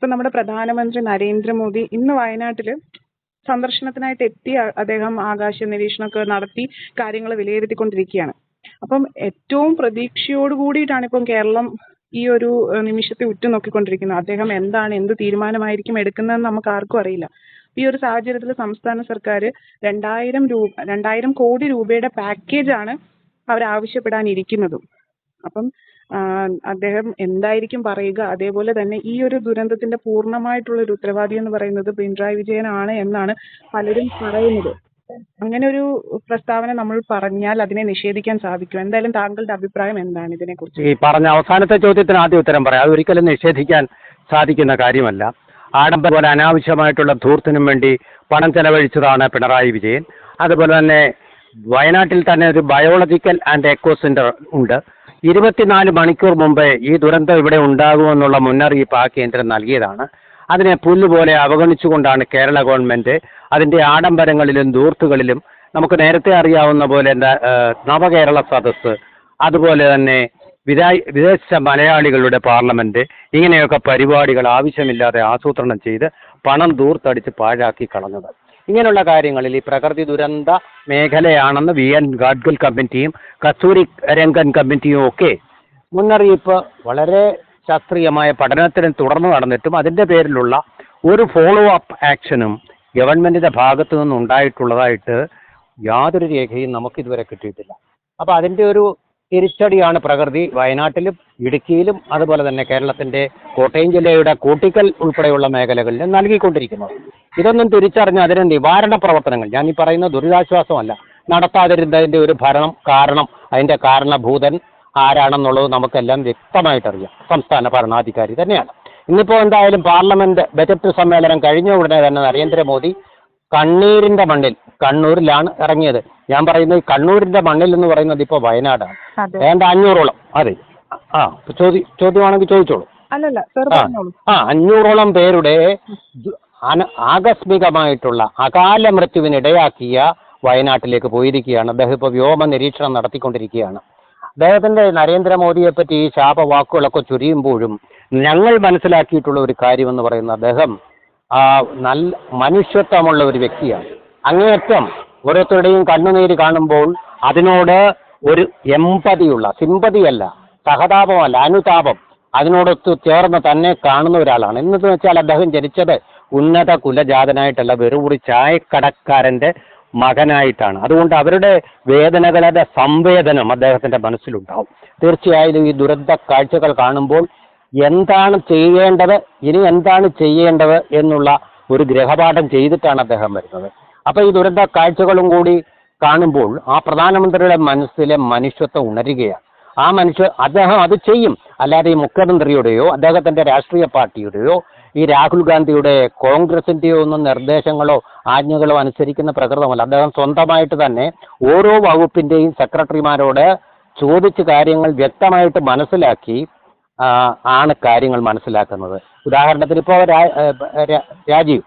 ഇപ്പൊ നമ്മുടെ പ്രധാനമന്ത്രി നരേന്ദ്രമോദി ഇന്ന് വയനാട്ടിൽ സന്ദർശനത്തിനായിട്ട് എത്തി അദ്ദേഹം ആകാശ നിരീക്ഷണമൊക്കെ നടത്തി കാര്യങ്ങൾ വിലയിരുത്തിക്കൊണ്ടിരിക്കുകയാണ്. അപ്പം ഏറ്റവും പ്രതീക്ഷയോട് കൂടിയിട്ടാണ് ഇപ്പം കേരളം ഈ ഒരു നിമിഷത്തെ ഉറ്റുനോക്കിക്കൊണ്ടിരിക്കുന്നത് അദ്ദേഹം എന്താണ് എന്ത് തീരുമാനമായിരിക്കും എടുക്കുന്നതെന്ന് നമുക്ക് ആർക്കും അറിയില്ല. ഈ ഒരു സാഹചര്യത്തിൽ സംസ്ഥാന സർക്കാർ രണ്ടായിരം രൂപ രണ്ടായിരം കോടി രൂപയുടെ പാക്കേജാണ് അവർ ആവശ്യപ്പെടാനിരിക്കുന്നതും അപ്പം അദ്ദേഹം എന്തായിരിക്കും പറയുക അതേപോലെ തന്നെ ഈ ഒരു ദുരന്തത്തിന്റെ പൂർണമായിട്ടുള്ള ഒരു ഉത്തരവാദി എന്ന് പറയുന്നത് പിണറായി വിജയനാണ് എന്നാണ് പലരും പറയുന്നത്. അങ്ങനെ ഒരു പ്രസ്താവന നമ്മൾ പറഞ്ഞാൽ അതിനെ നിഷേധിക്കാൻ സാധിക്കും. എന്തായാലും താങ്കളുടെ അഭിപ്രായം എന്താണ് ഇതിനെ കുറിച്ച് ഈ പറഞ്ഞ അവസാനത്തെ ചോദ്യത്തിന് ആദ്യ ഉത്തരം പറയാം. അത് ഒരിക്കലും നിഷേധിക്കാൻ സാധിക്കുന്ന കാര്യമല്ല. ആഡംബര പോലെ അനാവശ്യമായിട്ടുള്ള ധൂർത്തിനും വേണ്ടി പണം ചെലവഴിച്ചതാണ് പിണറായി വിജയൻ. അതുപോലെ തന്നെ വയനാട്ടിൽ തന്നെ ഒരു ബയോളജിക്കൽ ആൻഡ് എക്കോ സെന്റർ ഉണ്ട്. ഇരുപത്തിനാല് മണിക്കൂർ മുമ്പേ ഈ ദുരന്തം ഇവിടെ ഉണ്ടാകുമെന്നുള്ള മുന്നറിയിപ്പ് ആ കേന്ദ്രം നൽകിയതാണ്. അതിനെ പുല്ലുപോലെ അവഗണിച്ചുകൊണ്ടാണ് കേരള ഗവൺമെന്റ് അതിന്റെ ആഡംബരങ്ങളിലും ദൂർത്തുകളിലും നമുക്ക് നേരത്തെ അറിയാവുന്ന പോലെ നവകേരള സദസ്സ് അതുപോലെ തന്നെ വിദാ വിദേശ മലയാളികളുടെ പാർലമെന്റ് ഇങ്ങനെയൊക്കെ പരിപാടികൾ ആവശ്യമില്ലാതെ ആസൂത്രണം ചെയ്ത് പണം ദൂർത്തടിച്ച് പാഴാക്കി കളഞ്ഞത്. ഇങ്ങനെയുള്ള കാര്യങ്ങളിൽ ഈ പ്രകൃതി ദുരന്ത മേഖലയാണെന്ന് വി എൻ ഗാഡ്ഗിൽ കമ്മിറ്റിയും കസ്തൂരി രംഗൻ കമ്മിറ്റിയും ഒക്കെ മുന്നറിയിപ്പ് വളരെ ശാസ്ത്രീയമായ പഠനത്തിന് തുടർന്ന് നടന്നിട്ടും അതിന്റെ പേരിലുള്ള ഒരു ഫോളോ അപ്പ് ആക്ഷനും ഗവൺമെന്റിന്റെ ഭാഗത്തു നിന്ന് ഉണ്ടായിട്ടുള്ളതായിട്ട് യാതൊരു രേഖയും നമുക്കിതുവരെ കിട്ടിയിട്ടില്ല. അപ്പോൾ അതിന്റെ ഒരു തിരിച്ചടിയാണ് പ്രകൃതി. വയനാട്ടിലും ഇടുക്കിയിലും അതുപോലെ തന്നെ കേരളത്തിന്റെ കോട്ടയം ജില്ലയുടെ കൂട്ടിക്കൽ ഉൾപ്പെടെയുള്ള മേഖലകളിൽ നൽകിക്കൊണ്ടിരിക്കുന്നത്. ഇതൊന്നും തിരിച്ചറിഞ്ഞ അതിന് നിവാരണ പ്രവർത്തനങ്ങൾ ഞാൻ ഈ പറയുന്ന ദുരിതാശ്വാസമല്ല നടത്താതിരുന്നതിന്റെ ഒരു ഭരണം കാരണം അതിന്റെ കാരണഭൂതൻ ആരാണെന്നുള്ളത് നമുക്കെല്ലാം വ്യക്തമായിട്ടറിയാം. സംസ്ഥാന ഭരണാധികാരി തന്നെയാണ്. ഇന്നിപ്പോൾ എന്തായാലും പാർലമെന്റ് ബജറ്റ് സമ്മേളനം കഴിഞ്ഞ ഉടനെ തന്നെ നരേന്ദ്രമോദി കണ്ണീരിന്റെ മണ്ണിൽ കണ്ണൂരിലാണ് ഇറങ്ങിയത്. ഞാൻ പറയുന്നത് ഈ കണ്ണൂരിന്റെ മണ്ണിൽ എന്ന് പറയുന്നത് ഇപ്പോൾ വയനാടാണ്. അതെ. വേണ്ട അഞ്ഞൂറോളം. അതെ. ആ ചോദ്യം ചോദ്യമാണെങ്കിൽ ചോദിച്ചോളൂ. അല്ലല്ല സർ ആ പറഞ്ഞോളൂ. ആ അഞ്ഞൂറോളം പേരുടെ ദു- അന- ആകസ്മികമായിട്ടുള്ള അകാല മൃത്യുവിനിടയാക്കിയ വയനാട്ടിലേക്ക് പോയിരിക്കുകയാണ്. അദ്ദേഹം ഇപ്പോൾ വ്യോമ നിരീക്ഷണം നടത്തിക്കൊണ്ടിരിക്കുകയാണ്. അദ്ദേഹത്തിന്റെ നരേന്ദ്രമോദിയെ പറ്റി ഈ ശാപവാക്കുകളൊക്കെ ചുരിയുമ്പോഴും ഞങ്ങൾ മനസ്സിലാക്കിയിട്ടുള്ള ഒരു കാര്യമെന്ന് പറയുന്ന അദ്ദേഹം ആ, നല്ല മനുഷ്യത്വമുള്ള ഒരു വ്യക്തിയാണ്. അങ്ങേയറ്റം ഓരോരുത്തരുടെയും കണ്ണുനീര് കാണുമ്പോൾ അതിനോട് ഒരു എമ്പതിയുള്ള സിമ്പതിയല്ല സഹതാപമല്ല അനുതാപം അതിനോടൊത്ത് ചേർന്ന് തന്നെ കാണുന്ന ഒരാളാണ്. എന്നു വെച്ചാൽ അദ്ദേഹം ജനിച്ചത് ഉന്നത കുലജാതനായിട്ടല്ല വെറുപുറി ചായക്കടക്കാരന്റെ മകനായിട്ടാണ്. അതുകൊണ്ട് അവരുടെ വേദനകളുടെ സംവേദനം അദ്ദേഹത്തിന്റെ മനസ്സിലുണ്ടാവും. തീർച്ചയായും ഈ ദുരന്ത കാഴ്ചകൾ കാണുമ്പോൾ എന്താണ് ചെയ്യേണ്ടത് ഇനി എന്താണ് ചെയ്യേണ്ടത് എന്നുള്ള ഒരു ഗ്രഹപാഠം ചെയ്തിട്ടാണ് അദ്ദേഹം വരുന്നത്. അപ്പോൾ ഈ ദുരന്ത കാഴ്ചകളും കൂടി കാണുമ്പോൾ ആ പ്രധാനമന്ത്രിയുടെ മനസ്സിലെ മനുഷ്യത്വം ഉണരുകയാണ്. ആ മനുഷ്യ അദ്ദേഹം അത് ചെയ്യും. അല്ലാതെ ഈ മുഖ്യമന്ത്രിയുടെയോ അദ്ദേഹത്തിന്റെ രാഷ്ട്രീയ പാർട്ടിയുടെയോ ഈ രാഹുൽ ഗാന്ധിയുടെ കോൺഗ്രസിന്റെയോ ഒന്നും നിർദ്ദേശങ്ങളോ ആജ്ഞകളോ അനുസരിക്കുന്ന പ്രകൃതമല്ല. അദ്ദേഹം സ്വന്തമായിട്ട് തന്നെ ഓരോ വകുപ്പിന്റെയും സെക്രട്ടറിമാരോട് ചോദിച്ച് കാര്യങ്ങൾ വ്യക്തമായിട്ട് മനസ്സിലാക്കി ആണ് കാര്യങ്ങൾ മനസ്സിലാക്കുന്നത്. ഉദാഹരണത്തിന് ഇപ്പോൾ രാജീവ്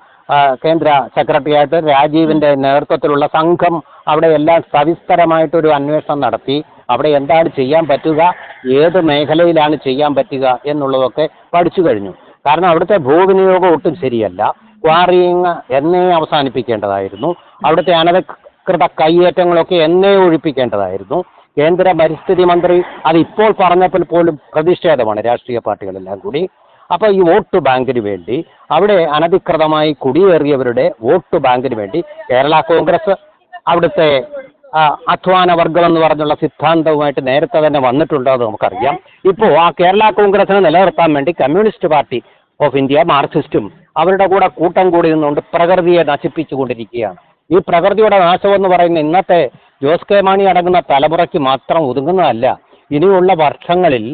കേന്ദ്ര സെക്രട്ടറി ആയിട്ട് രാജീവിന്റെ നേതൃത്വത്തിലുള്ള സംഘം അവിടെ എല്ലാം സവിസ്തരമായിട്ടൊരു അന്വേഷണം നടത്തി. അവിടെ എന്താണ് ചെയ്യാൻ പറ്റുക? ഏത് മേഖലയിലാണ് ചെയ്യാൻ പറ്റുക എന്നുള്ളതൊക്കെ പഠിച്ചു കഴിഞ്ഞു. കാരണം അവിടുത്തെ ഭൂവിനിയോഗം ഒട്ടും ശരിയല്ല. ക്വാറിയിങ് എന്നേ അവസാനിപ്പിക്കേണ്ടതായിരുന്നു. അവിടുത്തെ അനധികൃത കയ്യേറ്റങ്ങളൊക്കെ എന്നേ ഒഴിപ്പിക്കേണ്ടതായിരുന്നു. കേന്ദ്ര പരിസ്ഥിതി മന്ത്രി അത് ഇപ്പോൾ പറഞ്ഞപ്പോൾ പോലും പ്രതിഷേധമാണ് രാഷ്ട്രീയ പാർട്ടികളെല്ലാം കൂടി. അപ്പോൾ ഈ വോട്ട് ബാങ്കിന് വേണ്ടി അവിടെ അനധികൃതമായി കുടിയേറിയവരുടെ വോട്ട് ബാങ്കിന് വേണ്ടി കേരള കോൺഗ്രസ് അവിടുത്തെ അധ്വാന വർഗം എന്ന് പറഞ്ഞുള്ള സിദ്ധാന്തവുമായിട്ട് നേരത്തെ തന്നെ വന്നിട്ടുണ്ട് എന്ന് നമുക്കറിയാം. ഇപ്പോ ആ കേരള കോൺഗ്രസിനെ നിലനിർത്താൻ വേണ്ടി കമ്മ്യൂണിസ്റ്റ് പാർട്ടി ഓഫ് ഇന്ത്യ മാർക്സിസ്റ്റും അവരുടെ കൂടെ കൂട്ടം കൂടി നിന്നുകൊണ്ട് പ്രകൃതിയെ നശിപ്പിച്ചുകൊണ്ടിരിക്കുകയാണ് ഈ പ്രകൃതിയുടെ നാശം എന്ന് പറയുന്ന ഇന്നത്തെ ജോസ് കെ മാണി അടങ്ങുന്ന തലമുറയ്ക്ക് മാത്രം ഒതുങ്ങുന്നതല്ല ഇനിയുള്ള വർഷങ്ങളിൽ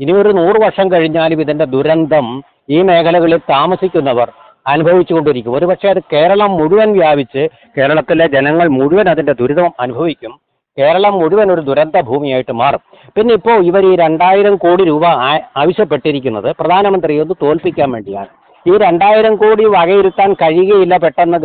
ഇനി ഒരു നൂറ് വർഷം കഴിഞ്ഞാലും ഇതിന്റെ ദുരന്തം ഈ മേഖലകളിൽ താമസിക്കുന്നവർ അനുഭവിച്ചുകൊണ്ടിരിക്കും. ഒരുപക്ഷെ അത് കേരളം മുഴുവൻ വ്യാപിച്ച് കേരളത്തിലെ ജനങ്ങൾ മുഴുവൻ അതിന്റെ ദുരിതം അനുഭവിക്കും. കേരളം മുഴുവൻ ഒരു ദുരന്ത ഭൂമിയായിട്ട് മാറും. പിന്നെ ഇപ്പോൾ ഇവർ ഈ രണ്ടായിരം കോടി രൂപ ആവശ്യപ്പെട്ടിരിക്കുന്നത് പ്രധാനമന്ത്രിയെ ഒന്ന് തോൽപ്പിക്കാൻ വേണ്ടിയാണ്. ഈ രണ്ടായിരം കോടി വകയിരുത്താൻ കഴിയുകയില്ല പെട്ടെന്ന്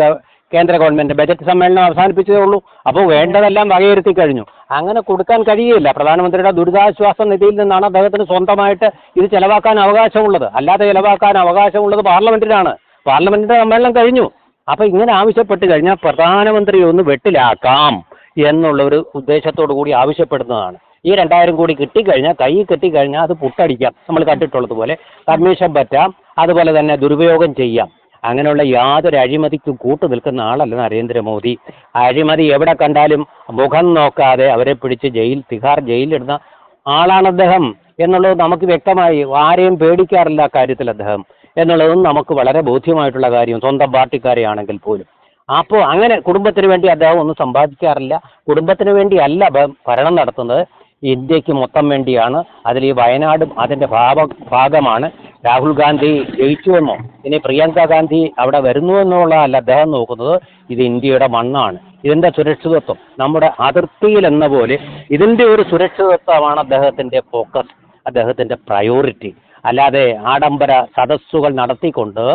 കേന്ദ്ര ഗവൺമെന്റ് ബജറ്റ് സമ്മേളനം അവസാനിപ്പിച്ചതേ ഉള്ളൂ. അപ്പോൾ വേണ്ടതെല്ലാം വകയിരുത്തി കഴിഞ്ഞു. അങ്ങനെ കൊടുക്കാൻ കഴിയില്ല പ്രധാനമന്ത്രിയുടെ ദുരിതാശ്വാസ നിധിയിൽ നിന്നാണ് അദ്ദേഹത്തിന് സ്വന്തമായിട്ട് ഇത് ചെലവാക്കാൻ അവകാശമുള്ളത്. അല്ലാതെ ചെലവാക്കാൻ അവകാശമുള്ളത് പാർലമെന്റിനാണ്. പാർലമെന്റിന്റെ സമ്മേളനം കഴിഞ്ഞു. അപ്പോൾ ഇങ്ങനെ ആവശ്യപ്പെട്ട് കഴിഞ്ഞാൽ പ്രധാനമന്ത്രി ഒന്ന് വെട്ടിലാക്കാം എന്നുള്ള ഒരു ഉദ്ദേശത്തോടു കൂടി ആവശ്യപ്പെടുന്നതാണ്. ഈ രണ്ടായിരം കോടി കിട്ടിക്കഴിഞ്ഞാൽ കൈ കിട്ടിക്കഴിഞ്ഞാൽ അത് പുട്ടടിക്കാം. നമ്മൾ കണ്ടിട്ടുള്ളതുപോലെ കമ്മീഷൻ പറ്റാം. അതുപോലെ തന്നെ ദുരുപയോഗം ചെയ്യാം. അങ്ങനെയുള്ള യാതൊരു അഴിമതിക്കും കൂട്ടു നിൽക്കുന്ന ആളല്ല നരേന്ദ്രമോദി. അഴിമതി എവിടെ കണ്ടാലും മുഖം നോക്കാതെ അവരെ പിടിച്ച് ജയിൽ തിഹാർ ജയിലിലിടുന്ന ആളാണ് അദ്ദേഹം എന്നുള്ളത് നമുക്ക് വ്യക്തമായി ആരെയും പേടിക്കാറില്ല കാര്യത്തിൽ അദ്ദേഹം എന്നുള്ളതും നമുക്ക് വളരെ ബോധ്യമായിട്ടുള്ള കാര്യം സ്വന്തം പാർട്ടിക്കാരെയാണെങ്കിൽ പോലും. അപ്പോൾ അങ്ങനെ കുടുംബത്തിന് വേണ്ടി അദ്ദേഹം ഒന്നും സമ്പാദിക്കാറില്ല. കുടുംബത്തിന് വേണ്ടിയല്ല ഭരണം നടത്തുന്നത്. ഇന്ത്യയ്ക്ക് മൊത്തം വേണ്ടിയാണ്. അതിൽ ഈ വയനാടും അതിന്റെ ഭാഗ ഭാഗമാണ്. രാഹുൽ ഗാന്ധി ജയിച്ചുവെന്നോ ഇനി പ്രിയങ്ക ഗാന്ധി അവിടെ വരുന്നുവെന്നുള്ളതല്ല അദ്ദേഹം നോക്കുന്നത് ഇത് ഇന്ത്യയുടെ മണ്ണാണ്. ഇതിന്റെ സുരക്ഷിതത്വം നമ്മുടെ അതിർത്തിയിൽ എന്ന പോലെ ഇതിന്റെ ഒരു സുരക്ഷിതത്വമാണ് അദ്ദേഹത്തിന്റെ ഫോക്കസ് അദ്ദേഹത്തിന്റെ പ്രയോറിറ്റി. അല്ലാതെ ആഡംബര സദസ്സുകൾ നടത്തിക്കൊണ്ട്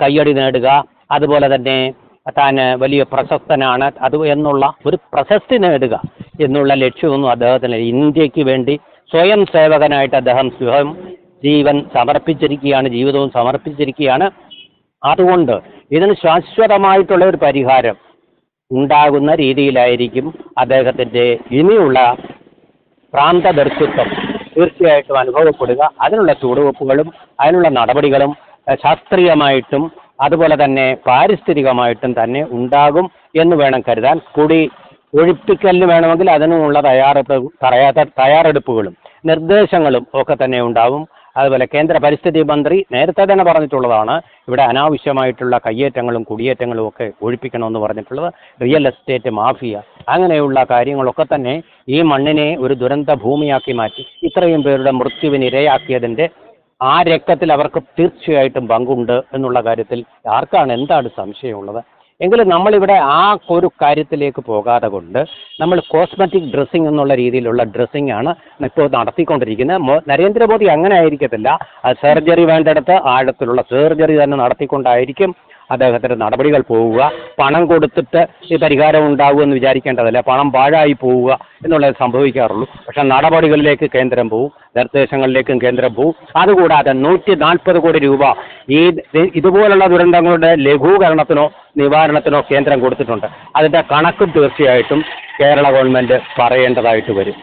കയ്യടി നേടുക അതുപോലെ തന്നെ താൻ വലിയ പ്രശസ്തനാണ് അത് എന്നുള്ള ഒരു പ്രശസ്തി നേടുക എന്നുള്ള ലക്ഷ്യമൊന്നും അദ്ദേഹത്തിന് ഇന്ത്യയ്ക്ക് വേണ്ടി സ്വയം സേവകനായിട്ട് അദ്ദേഹം സ്വയം ജീവൻ സമർപ്പിച്ചിരിക്കുകയാണ് ജീവിതവും സമർപ്പിച്ചിരിക്കുകയാണ്. അതുകൊണ്ട് ഇതിന് ശാശ്വതമായിട്ടുള്ള ഒരു പരിഹാരം ഉണ്ടാകുന്ന രീതിയിലായിരിക്കും അദ്ദേഹത്തിന്റെ ഇനിയുള്ള പ്രാന്തദർശിത്വം തീർച്ചയായിട്ടും അനുഭവപ്പെടുക. അതിനുള്ള ചുവടുവെപ്പുകളും അതിനുള്ള നടപടികളും ശാസ്ത്രീയമായിട്ടും അതുപോലെ തന്നെ പാരിസ്ഥിതികമായിട്ടും തന്നെ ഉണ്ടാകും എന്ന് വേണം കരുതാൻ. കൂടി ഒഴിപ്പിക്കലിന് വേണമെങ്കിൽ അതിനുമുള്ള തയ്യാറെടുപ്പ് തയ്യാറെടുപ്പുകളും നിർദ്ദേശങ്ങളും ഒക്കെ തന്നെ ഉണ്ടാവും. അതുപോലെ കേന്ദ്ര പരിസ്ഥിതി മന്ത്രി നേരത്തെ തന്നെ പറഞ്ഞിട്ടുള്ളതാണ് ഇവിടെ അനാവശ്യമായിട്ടുള്ള കയ്യേറ്റങ്ങളും കുടിയേറ്റങ്ങളും ഒക്കെ ഒഴിപ്പിക്കണമെന്ന് പറഞ്ഞിട്ടുള്ളത് റിയൽ എസ്റ്റേറ്റ് മാഫിയ അങ്ങനെയുള്ള കാര്യങ്ങളൊക്കെ തന്നെ ഈ മണ്ണിനെ ഒരു ദുരന്ത ഭൂമിയാക്കി മാറ്റി ഇത്രയും പേരുടെ മൃത്യുവിന് ഇരയാക്കിയതിന്റെ ആ രക്തത്തിൽ അവർക്ക് തീർച്ചയായിട്ടും പങ്കുണ്ട് എന്നുള്ള കാര്യത്തിൽ ആർക്കാണ് എന്താണ് സംശയമുള്ളത്? എങ്കിലും നമ്മളിവിടെ ആ ഒരു കാര്യത്തിലേക്ക് പോകാതെ കൊണ്ട് നമ്മൾ കോസ്മെറ്റിക് ഡ്രസ്സിംഗ് എന്നുള്ള രീതിയിലുള്ള ഡ്രസ്സിംഗ് ആണ് ഇപ്പോൾ നടത്തിക്കൊണ്ടിരിക്കുന്നത്. നരേന്ദ്രമോദി അങ്ങനെ ആയിരിക്കത്തില്ല. സർജറി വേണ്ടിടത്ത് ആഴത്തിലുള്ള സർജറി തന്നെ നടത്തിക്കൊണ്ടായിരിക്കും. അദ്ദേഹത്തിന്റെ നടപടികൾ പോവുക പണം കൊടുത്തിട്ട് ഈ പരിഹാരം എന്ന് വിചാരിക്കേണ്ടതല്ല. പണം പാഴായി പോവുക എന്നുള്ളത് സംഭവിക്കാറുള്ളൂ. പക്ഷെ നടപടികളിലേക്ക് കേന്ദ്രം പോവും നിർദ്ദേശങ്ങളിലേക്കും കേന്ദ്രം പോവും. അതുകൂടാതെ നൂറ്റി നാൽപ്പത് കോടി രൂപ ഈ ഇതുപോലുള്ള ദുരന്തങ്ങളുടെ ലഘൂകരണത്തിനോ നിവാരണത്തിനോ കേന്ദ്രം കൊടുത്തിട്ടുണ്ട്. അതിന്റെ കണക്കും തീർച്ചയായിട്ടും കേരള ഗവൺമെന്റ് പറയേണ്ടതായിട്ട് വരും.